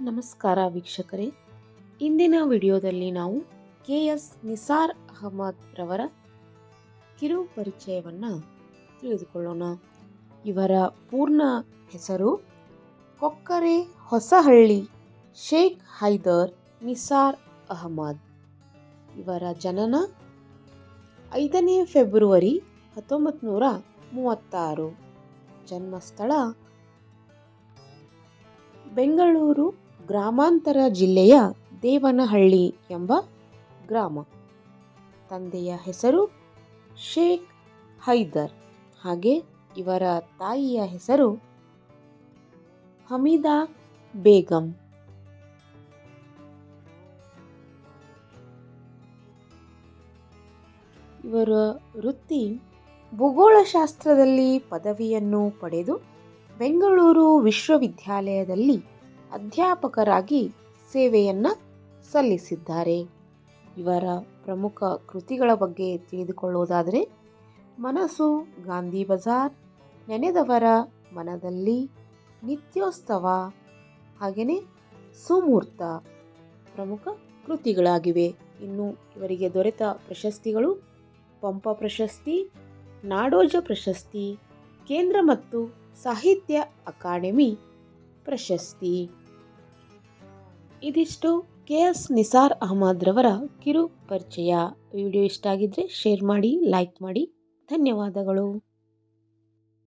ನಮಸ್ಕಾರ ವೀಕ್ಷಕರೇ. ಇಂದಿನ ವಿಡಿಯೋದಲ್ಲಿ ನಾವು ಕೆ ಎಸ್ ನಿಸಾರ್ ಅಹಮದ್ ರವರ ಕಿರು ಪರಿಚಯವನ್ನು ತಿಳಿದುಕೊಳ್ಳೋಣ. ಇವರ ಪೂರ್ಣ ಹೆಸರು ಕೊಕ್ಕರೆ ಹೊಸಹಳ್ಳಿ ಶೇಖ್ ಹೈದರ್ ನಿಸಾರ್ ಅಹಮದ್. ಇವರ ಜನನ ಐದನೇ ಫೆಬ್ರವರಿ ಹತ್ತೊಂಬತ್ತು ನೂರ ಮೂವತ್ತಾರು. ಜನ್ಮಸ್ಥಳ ಬೆಂಗಳೂರು ಗ್ರಾಮಾಂತರ ಜಿಲ್ಲೆಯ ದೇವನಹಳ್ಳಿ ಎಂಬ ಗ್ರಾಮ. ತಂದೆಯ ಹೆಸರು ಶೇಖ್ ಹೈದರ್. ಹಾಗೆ ಇವರ ತಾಯಿಯ ಹೆಸರು ಹಮೀದಾ ಬೇಗಂ. ಇವರ ವೃತ್ತಿ ಭೂಗೋಳಶಾಸ್ತ್ರದಲ್ಲಿ ಪದವಿಯನ್ನು ಪಡೆದು ಬೆಂಗಳೂರು ವಿಶ್ವವಿದ್ಯಾಲಯದಲ್ಲಿ ಅಧ್ಯಾಪಕರಾಗಿ ಸೇವೆಯನ್ನು ಸಲ್ಲಿಸಿದ್ದಾರೆ. ಇವರ ಪ್ರಮುಖ ಕೃತಿಗಳ ಬಗ್ಗೆ ತಿಳಿದುಕೊಳ್ಳುವುದಾದರೆ ಮನಸ್ಸು ಗಾಂಧಿ ಬಜಾರ್, ನೆನೆದವರ ಮನದಲ್ಲಿ ನಿತ್ಯೋತ್ಸವ, ಹಾಗೆಯೇ ಸುಮೂರ್ತ ಪ್ರಮುಖ ಕೃತಿಗಳಾಗಿವೆ. ಇನ್ನು ಇವರಿಗೆ ದೊರೆತ ಪ್ರಶಸ್ತಿಗಳು ಪಂಪ ಪ್ರಶಸ್ತಿ, ನಾಡೋಜ ಪ್ರಶಸ್ತಿ, ಕೇಂದ್ರ ಮತ್ತು ಸಾಹಿತ್ಯ ಅಕಾಡೆಮಿ ಪ್ರಶಸ್ತಿ. ಇದಿಷ್ಟು ಕೆ ಎಸ್ ನಿಸಾರ್ ಅಹಮದ್ ರವರ ಕಿರು ಪರಿಚಯ ವಿಡಿಯೋ ಇಷ್ಟ ಆಗಿದ್ರೆ ಶೇರ್ ಮಾಡಿ, ಲೈಕ್ ಮಾಡಿ. ಧನ್ಯವಾದಗಳು.